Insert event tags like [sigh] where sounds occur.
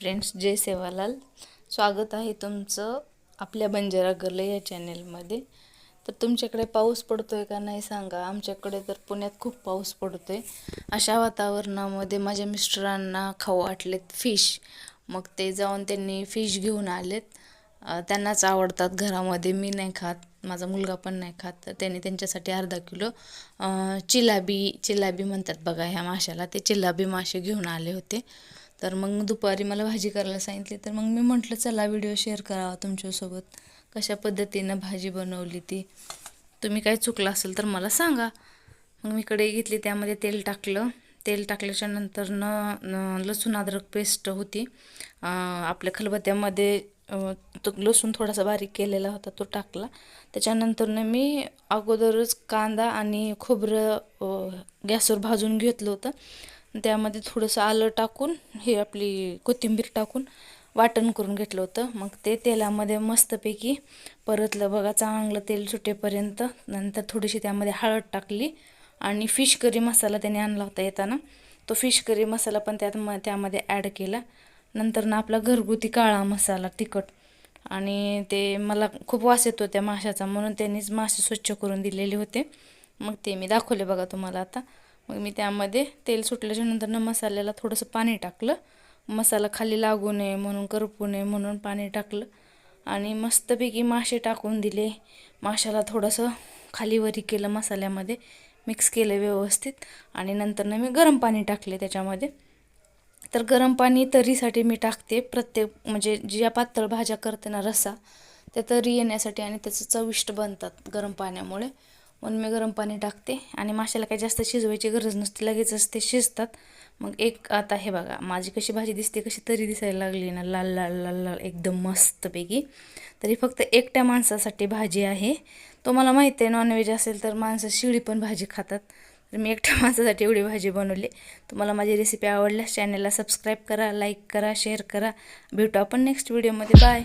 Friends जय सेवालाल. स्वागत आहे तुमचं आपल्या बंजारा गर्ल या चॅनेलमध्ये तर तुमच्याकडे पाऊस पडतो आहे का नाही सांगा. आमच्याकडे तर पुण्यात खूप पाऊस पडतो आहे अशा वातावरणामध्ये माझ्या मिस्टरांना खाऊ वाटलेत फिश मग ते जाऊन त्यांनी फिश घेऊन आलेत. त्यांनाच आवडतात घरामध्ये. मी नाही खात. माझा मुलगा पण नाही खात. तर त्यांनी त्यांच्यासाठी अर्धा किलो चिलाबी चिलाबी म्हणतात बघा ह्या माशाला. ते चिलाबी मासे घेऊन आले होते. तर मग दुपारी मला भाजी करायला सांगितली. तर मग मी म्हटलं चला व्हिडिओ शेअर करावा तुमच्यासोबत. कशा पद्धतीनं भाजी बनवली ती? तुम्ही काही चुकलं असेल तर मला सांगा. मग मी कढई घेतली त्यामध्ये तेल टाकलं. तेल टाकल्याच्या नंतर न लसूण अद्रक पेस्ट होती. आपल्या खलबत्त्यामध्ये तो लसूण थोडासा बारीक केलेला होता तो टाकला. त्याच्यानंतरनं मी अगोदरच कांदा आणि खोबरं गॅसवर भाजून घेतलं होतं. त्यामध्ये थोडंसं आलं टाकून हे आपली कोथिंबीर टाकून वाटण करून घेतलं होतं. मग ते तेलामध्ये मस्तपैकी परतलं. बघा चांगलं तेल सुटेपर्यंत नंतर थोडीशी त्यामध्ये हळद टाकली आणि फिश करी मसाला त्याने आणला होता येताना. तो फिश करी मसाला पण त्यात म त्यामध्ये ॲड केला. नंतर ना आपला घरगुती काळा मसाला तिखट. आणि ते मला खूप वास येतो त्या माशाचा म्हणून त्यांनीच मासे स्वच्छ करून दिलेले होते. मग ते मी दाखवले बघा तुम्हाला आता. मग मी त्यामध्ये तेल सुटल्याच्या नंतरनं मसाल्याला थोडंसं पाणी टाकलं. मसाला खाली लागू नये म्हणून करपू नये म्हणून पाणी टाकलं. आणि मस्तपैकी मासे टाकून दिले. माशाला थोडंसं खालीवरी केलं मसाल्यामध्ये. मिक्स केलं व्यवस्थित. आणि नंतरनं मी गरम पाणी टाकले त्याच्यामध्ये. तर गरम पाणी तरीसाठी मी टाकते. प्रत्येक म्हणजे ज्या पातळ भाज्या करते ना रस्सा त्या तरी येण्यासाठी आणि त्याचं चविष्ट बनतात गरम पाण्यामुळे. म्हणून मी गरम पाणी टाकते. आणि माशाला काही जास्त शिजवायची गरज नसते लगेचच ते शिजतात. मग एक आता हे बघा माझी कशी भाजी दिसते कशी तरी दिसायला लागली ना लाल लाल लाल लाल एकदम मस्तपैकी. तरी फक्त एकट्या माणसासाठी भाजी आहे. तो मला माहिती आहे नॉनव्हेज असेल तर माणसं शिळी पण भाजी खातात. तर मी एकट्या [laughs] माणसासाठी एवढी भाजी बनवली. तुम्हाला माझी रेसिपी आवडल्यास चॅनलला सबस्क्राईब करा लाईक करा शेअर करा. भेटू आपण नेक्स्ट व्हिडिओमध्ये बाय